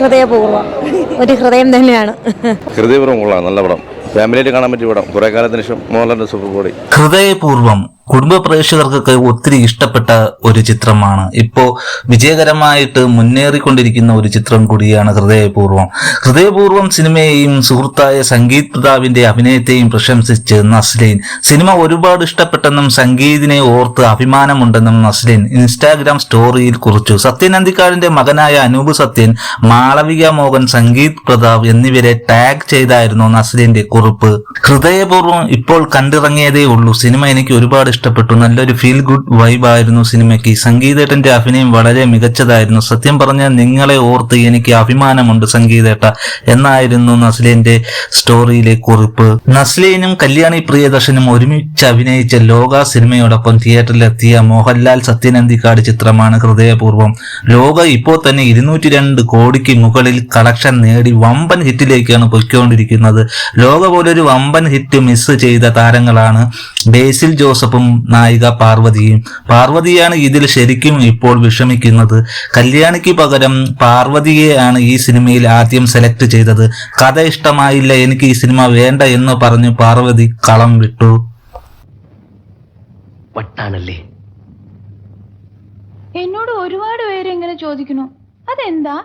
ഹൃദയപൂർവം. ഒരു ഹൃദയം തന്നെയാണ്. ഹൃദയപൂർവം കൊള്ളാം നല്ല പടം. ഫാമിലിയായിട്ട് കാണാൻ പറ്റിയ പടം. കുറെ കാലത്തിന് ശേഷം മോഹൻലാലിന്റെ സൂപ്പർ ബോഡി ഹൃദയപൂർവം കുടുംബ പ്രേക്ഷകർക്കൊക്കെ ഒത്തിരി ഇഷ്ടപ്പെട്ട ഒരു ചിത്രമാണ്. ഇപ്പോൾ വിജയകരമായിട്ട് മുന്നേറിക്കൊണ്ടിരിക്കുന്ന ഒരു ചിത്രം കൂടിയാണ് ഹൃദയപൂർവം ഹൃദയപൂർവം സിനിമയെയും സുഹൃത്തായ സംഗീത് പ്രതാപിന്റെ അഭിനയത്തെയും പ്രശംസിച്ച് നസ്ലീൻ. സിനിമ ഒരുപാട് ഇഷ്ടപ്പെട്ടെന്നും സംഗീതിനെ ഓർത്ത് അഭിമാനമുണ്ടെന്നും നസ്ലീൻ ഇൻസ്റ്റാഗ്രാം സ്റ്റോറിയിൽ കുറിച്ചു. സത്യൻ അന്തിക്കാടിന്റെ മകനായ അനൂപ് സത്യൻ മാളവിക മോഹൻ സംഗീത് പ്രതാപ് എന്നിവരെ ടാഗ് ചെയ്തായിരുന്നു നസ്ലിന്റെ കുറിപ്പ്. ഹൃദയപൂർവം ഇപ്പോൾ കണ്ടിറങ്ങിയതേ ഉള്ളൂ സിനിമ എനിക്ക് ഒരുപാട് ഇഷ്ടപ്പെട്ടു. നല്ലൊരു ഫീൽ ഗുഡ് വൈബായിരുന്നു സിനിമയ്ക്ക്. സംഗീതേട്ടന്റെ അഭിനയം വളരെ മികച്ചതായിരുന്നു. സത്യം പറഞ്ഞാൽ നിങ്ങളെ ഓർത്ത് എനിക്ക് അഭിമാനമുണ്ട് സംഗീതേട്ട എന്നായിരുന്നു നസ്ലിന്റെ സ്റ്റോറിയിലെ കുറിപ്പ്. നസ്ലീനും കല്യാണി പ്രിയദർശനും ഒരുമിച്ച് അഭിനയിച്ച ലോക സിനിമയോടൊപ്പം തിയേറ്ററിലെത്തിയ മോഹൻലാൽ സത്യനന്ദിക്കാട് ചിത്രമാണ് ഹൃദയപൂർവം. ലോക ഇപ്പോൾ തന്നെ ഇരുന്നൂറ്റി രണ്ട് കോടിക്ക് മുകളിൽ കളക്ഷൻ നേടി വമ്പൻ ഹിറ്റിലേക്കാണ് പൊയ്ക്കൊണ്ടിരിക്കുന്നത്. ലോക പോലൊരു വമ്പൻ ഹിറ്റ് മിസ് ചെയ്ത താരങ്ങളാണ് ബേസിൽ ജോസഫും നായിക പാർവതിയും. പാർവതിയാണ് ഇതിൽ ശരിക്കും ഇപ്പോൾ വിഷമിക്കുന്നത്. കല്യാണിക്ക് പകരം പാർവതിയെയാണ് ഈ സിനിമയിൽ ആദ്യം സെലക്ട് ചെയ്തത്. കഥ ഇഷ്ടമായില്ല എനിക്ക് ഈ സിനിമ വേണ്ട എന്ന് പറഞ്ഞു പാർവതി കളം വിട്ടു. വട്ടാണല്ലേ? എന്നോട് ഒരുപാട് പേര് ഇങ്ങനെ ചോദിക്കുന്നു. അതെന്താ?